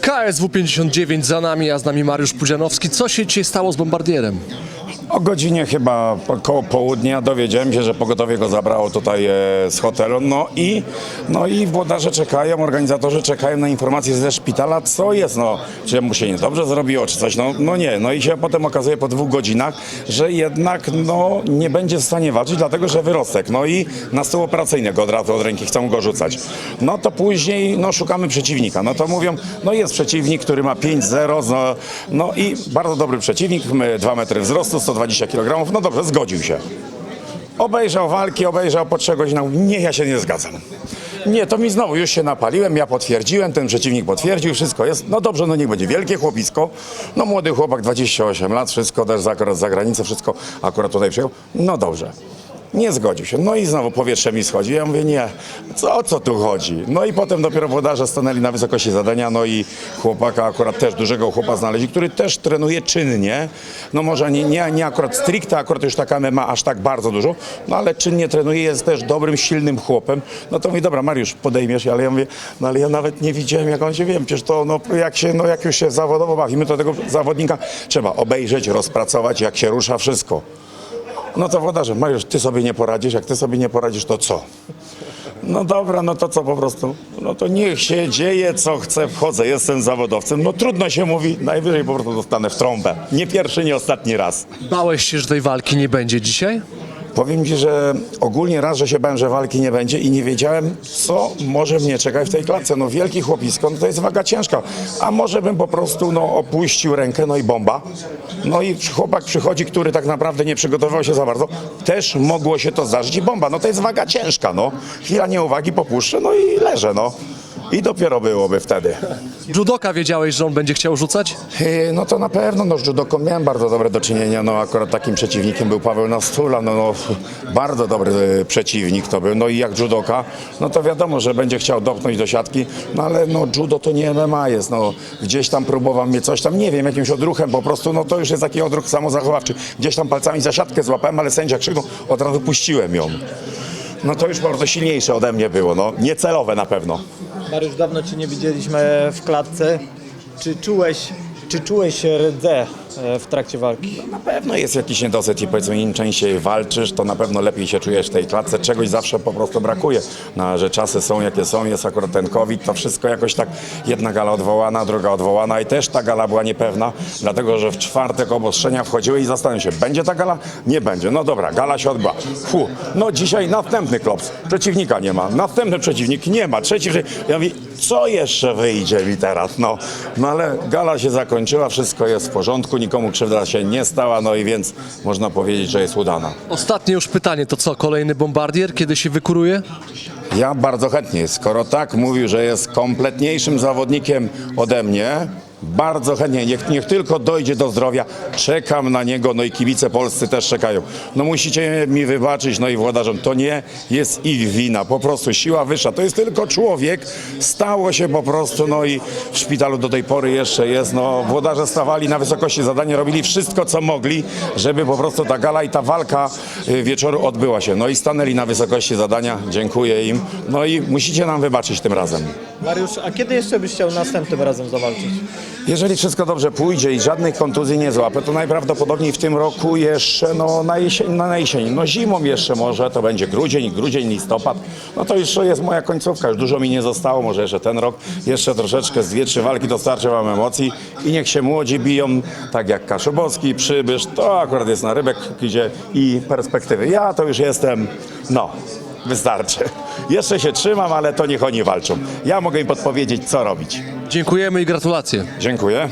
KSW 59 za nami, a z nami Mariusz Pudzianowski. Co się dzisiaj stało z bombardierem? O godzinie chyba koło południa dowiedziałem się, że pogotowie go zabrało tutaj e, z hotelu. No i, no i włodarze czekają, organizatorzy czekają na informacje ze szpitala, co jest, no, czy mu się niedobrze zrobiło, czy coś, no, no nie. No i się potem okazuje po dwóch godzinach, że jednak no, nie będzie w stanie walczyć, dlatego że wyrostek. No i na stół operacyjny go od razu od ręki chcą go rzucać. No to później no, szukamy przeciwnika. No to mówią, no jest przeciwnik, który ma 5-0, no, no i bardzo dobry przeciwnik, 2 metry wzrostu, 120 kg, no dobrze, zgodził się. Obejrzał walki, obejrzał po trzech godzinach. Nie, ja się nie zgadzam. Nie, to mi znowu już się napaliłem, ja potwierdziłem, ten przeciwnik potwierdził, wszystko jest. No dobrze, no niech będzie wielkie chłopisko. No młody chłopak, 28 lat, wszystko też za, za granicę, wszystko akurat tutaj przyjął. No dobrze. Nie zgodził się. No i znowu powietrze mi schodzi. Ja mówię, nie, co, o co tu chodzi? No i potem dopiero włodarze stanęli na wysokości zadania, no i chłopaka, akurat też dużego chłopa znaleźli, który też trenuje czynnie. No może nie, nie, nie akurat stricte, akurat już taka MMA aż tak bardzo dużo, no ale czynnie trenuje, jest też dobrym, silnym chłopem. No to mówi, dobra, Mariusz, podejmiesz ale ja mówię, no ale ja nawet nie widziałem, jak on się wiem, przecież to, no jak się, no jak już się zawodowo bawimy, to tego zawodnika trzeba obejrzeć, rozpracować, jak się rusza, wszystko. No to włodarze, Mariusz, ty sobie nie poradzisz, jak ty sobie nie poradzisz, to co? No dobra, no to co po prostu? No to niech się dzieje, co chce, wchodzę, jestem zawodowcem. No trudno się mówi, najwyżej po prostu dostanę w trąbę. Nie pierwszy, nie ostatni raz. Bałeś się, że tej walki nie będzie dzisiaj? Powiem Ci, że ogólnie raz, że się bałem, że walki nie będzie i nie wiedziałem, co może mnie czekać w tej klatce. No wielki chłopisko, no to jest waga ciężka. A może bym po prostu no, opuścił rękę, no i bomba. No i chłopak przychodzi, który tak naprawdę nie przygotowywał się za bardzo. Też mogło się to zdarzyć i bomba. No to jest waga ciężka, no. Chwila nieuwagi popuszczę, no i leżę, no. I dopiero byłoby wtedy. Judoka wiedziałeś, że on będzie chciał rzucać? Yy, No to na pewno, no z judoką miałem bardzo dobre do czynienia, no akurat takim przeciwnikiem był Paweł Nastula, no, no bardzo dobry e, przeciwnik to był, no i jak judoka, no to wiadomo, że będzie chciał dopnąć do siatki, no ale no judo to nie MMA jest, no gdzieś tam próbował mnie coś tam, nie wiem, jakimś odruchem po prostu, no to już jest taki odruch samozachowawczy, gdzieś tam palcami za siatkę złapałem, ale sędzia krzyknął, od razu puściłem ją. No to już bardzo silniejsze ode mnie było, no niecelowe na pewno. Mariusz, dawno Cię nie widzieliśmy w klatce. Czy czułeś, czy czułeś rdze w trakcie walki? Na pewno jest jakiś niedosyt i powiedzmy im częściej walczysz, to na pewno lepiej się czujesz w tej klatce. Czegoś zawsze po prostu brakuje. No, że czasy są jakie są, jest akurat ten COVID, to wszystko jakoś tak jedna gala odwołana, druga odwołana i też ta gala była niepewna, dlatego że w czwartek obostrzenia wchodziły i zastanawiam się, będzie ta gala? Nie będzie. No dobra, gala się odbyła. Fu, no dzisiaj następny klops. Przeciwnika nie ma. Następny przeciwnik nie ma. Trzeci. Ja mówię, co jeszcze wyjdzie mi teraz? No, no ale gala się zakończyła, wszystko jest w porządku, nikomu krzywda się nie stała, no i więc można powiedzieć, że jest udana. Ostatnie już pytanie, to co, kolejny bombardier, kiedy się wykuruje? Ja bardzo chętnie, skoro tak mówił, że jest kompletniejszym zawodnikiem ode mnie, bardzo chętnie, niech, niech tylko dojdzie do zdrowia, czekam na niego, no i kibice polscy też czekają. No musicie mi wybaczyć, no i włodarzom, to nie jest ich wina, po prostu siła wyższa, to jest tylko człowiek, stało się po prostu, no i w szpitalu do tej pory jeszcze jest, no włodarze stawali na wysokości zadania, robili wszystko, co mogli, żeby po prostu ta gala i ta walka y, wieczoru odbyła się. No i stanęli na wysokości zadania, dziękuję im, no i musicie nam wybaczyć tym razem. Mariusz, a kiedy jeszcze byś chciał następnym razem zawalczyć? Jeżeli wszystko dobrze pójdzie i żadnych kontuzji nie złapę, to najprawdopodobniej w tym roku jeszcze no, na, jesień, na, jesień, no zimą jeszcze może, to będzie grudzień, grudzień, listopad, no to już jest moja końcówka, już dużo mi nie zostało, może jeszcze ten rok, jeszcze troszeczkę z dwie, trzy walki dostarczę wam emocji i niech się młodzi biją, tak jak Kaszubowski, Przybysz, to akurat jest na rybek i perspektywy. Ja to już jestem, no, wystarczy. Jeszcze się trzymam, ale to niech oni walczą. Ja mogę im podpowiedzieć, co robić. Dziękujemy i gratulacje. Dziękuję.